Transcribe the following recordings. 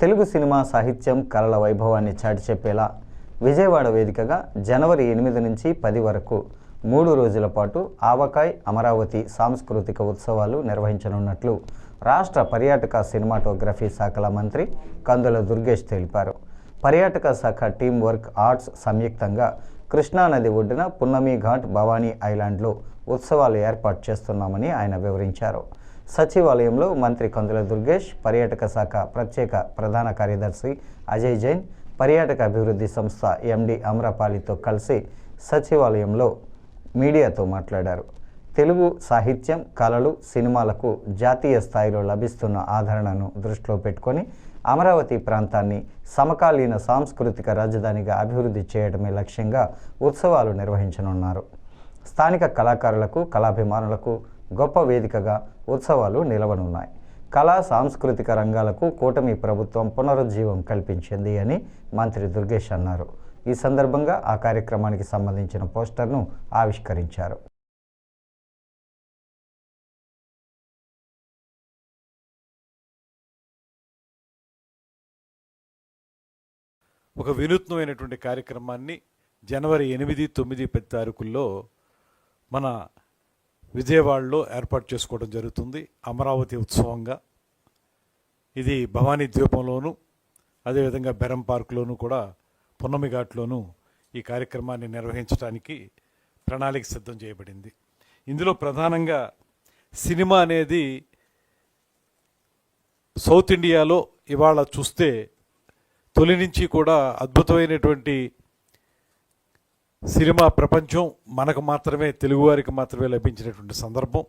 Telugu cinema సాహిత్యం కళల వైభవాన్ని చాటి చెప్పేలా విజయవాడ వేదికగా జనవరి ఎనిమిది నుంచి పది వరకు మూడు రోజుల పాటు ఆవకాయ్ అమరావతి సాంస్కృతిక ఉత్సవాలు నిర్వహించనున్నట్లు రాష్ట్ర పర్యాటక సినిమాటోగ్రఫీ శాఖల మంత్రి కందుల దుర్గేష్ తెలిపారు. పర్యాటక శాఖ టీం వర్క్ ఆర్ట్స్ సంయుక్తంగా కృష్ణానది ఒడ్డున పున్నమి ఘాట్ భవానీ ఐలాండ్లో ఉత్సవాలు ఏర్పాటు చేస్తున్నామని ఆయన వివరించారు. సచివాలయంలో మంత్రి కందుల దుర్గేష్ పర్యాటక శాఖ ప్రత్యేక ప్రధాన కార్యదర్శి అజయ్ జైన్ పర్యాటక అభివృద్ధి సంస్థ ఎండి అమ్రపాలితో కలిసి సచివాలయంలో మీడియాతో మాట్లాడారు. తెలుగు సాహిత్యం కళలు సినిమాలకు జాతీయ స్థాయిలో లభిస్తున్న ఆదరణను దృష్టిలో పెట్టుకొని అమరావతి ప్రాంతాన్ని సమకాలీన సాంస్కృతిక రాజధానిగా అభివృద్ధి చేయడమే లక్ష్యంగా ఉత్సవాలు నిర్వహించనున్నారు. స్థానిక కళాకారులకు కళాభిమానులకు గొప్ప వేదికగా ఉత్సవాలు నిలవనున్నాయి. కళా సాంస్కృతిక రంగాలకు కూటమి ప్రభుత్వం పునరుజ్జీవం కల్పించింది అని మంత్రి దుర్గేష్ అన్నారు. ఈ సందర్భంగా ఆ కార్యక్రమానికి సంబంధించిన పోస్టర్ను ఆవిష్కరించారు. ఒక వినూత్నమైనటువంటి కార్యక్రమాన్ని జనవరి ఎనిమిది తొమ్మిది పది తారీఖుల్లో మన విజయవాడలో ఏర్పాటు చేసుకోవడం జరుగుతుంది. అమరావతి ఉత్సవంగా. ఇది భవానీ ద్వీపంలోను అదేవిధంగా బెరం పార్క్లోను కూడా పున్నమి ఘాట్లోను ఈ కార్యక్రమాన్ని నిర్వహించడానికి ప్రణాళిక సిద్ధం చేయబడింది. ఇందులో ప్రధానంగా సినిమా అనేది సౌత్ ఇండియాలో ఇవాళ చూస్తే తొలి నుంచి కూడా అద్భుతమైనటువంటి సినిమా ప్రపంచం మనకు మాత్రమే తెలుగువారికి మాత్రమే లభించినటువంటి సందర్భం.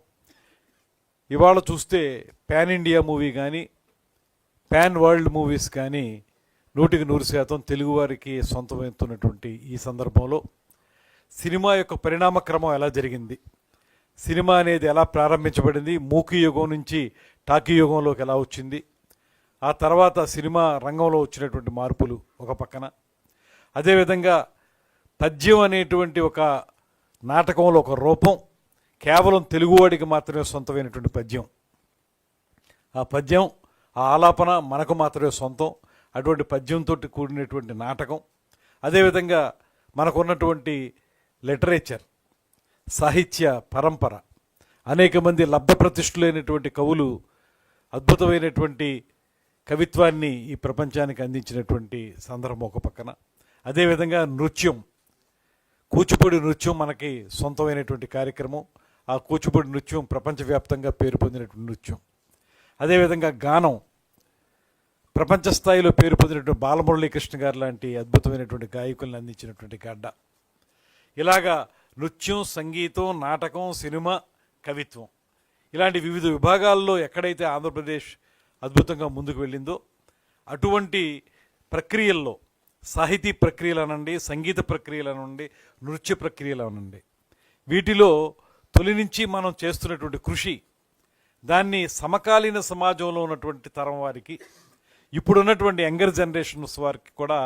ఇవాళ చూస్తే పాన్ ఇండియా మూవీ కానీ పాన్ వరల్డ్ మూవీస్ కానీ నూటికి నూరు శాతం తెలుగువారికి సొంతమవుతున్నటువంటి ఈ సందర్భంలో సినిమా యొక్క పరిణామక్రమం ఎలా జరిగింది? సినిమా అనేది ఎలా ప్రారంభించబడింది? మూకీ యుగం నుంచి టాకీ యుగంలోకి ఎలా వచ్చింది? ఆ తర్వాత సినిమా రంగంలో వచ్చినటువంటి మార్పులు ఒక పక్కన. అదేవిధంగా పద్యం అనేటువంటి ఒక నాటకంలో ఒక రూపం కేవలం తెలుగువాడికి మాత్రమే సొంతమైనటువంటి పద్యం. ఆ పద్యం ఆ ఆలాపన మనకు మాత్రమే సొంతం. అటువంటి పద్యంతో కూడినటువంటి నాటకం. అదేవిధంగా మనకున్నటువంటి లిటరేచర్ సాహిత్య పరంపర అనేక మంది లబ్ధ ప్రతిష్ఠులైనటువంటి కవులు అద్భుతమైనటువంటి కవిత్వాన్ని ఈ ప్రపంచానికి అందించినటువంటి సందర్భం ఒక పక్కన. అదేవిధంగా నృత్యం కూచిపూడి నృత్యం మనకి సొంతమైనటువంటి కార్యక్రమం. ఆ కూచిపూడి నృత్యం ప్రపంచవ్యాప్తంగా పేరు పొందినటువంటి నృత్యం. అదేవిధంగా గానం. ప్రపంచ స్థాయిలో పేరు పొందినటువంటి బాలమురళీకృష్ణ గారు లాంటి అద్భుతమైనటువంటి గాయకులను అందించినటువంటి గడ్డ. ఇలాగా నృత్యం సంగీతం నాటకం సినిమా కవిత్వం ఇలాంటి వివిధ విభాగాల్లో ఎక్కడైతే ఆంధ్రప్రదేశ్ అద్భుతంగా ముందుకు వెళ్ళిందో అటువంటి ప్రక్రియల్లో సాహితీ ప్రక్రియలు అనండి సంగీత ప్రక్రియలు అనండి నృత్య ప్రక్రియలు అనండి వీటిలో తొలి నుంచి మనం చేస్తున్నటువంటి కృషి దాన్ని సమకాలీన సమాజంలో ఉన్నటువంటి తరం వారికి ఇప్పుడున్నటువంటి యంగర్ జనరేషన్స్ వారికి కూడా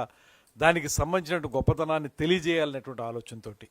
దానికి సంబంధించినటువంటి గొప్పతనాన్ని తెలియజేయాలనేటువంటి ఆలోచనతోటి.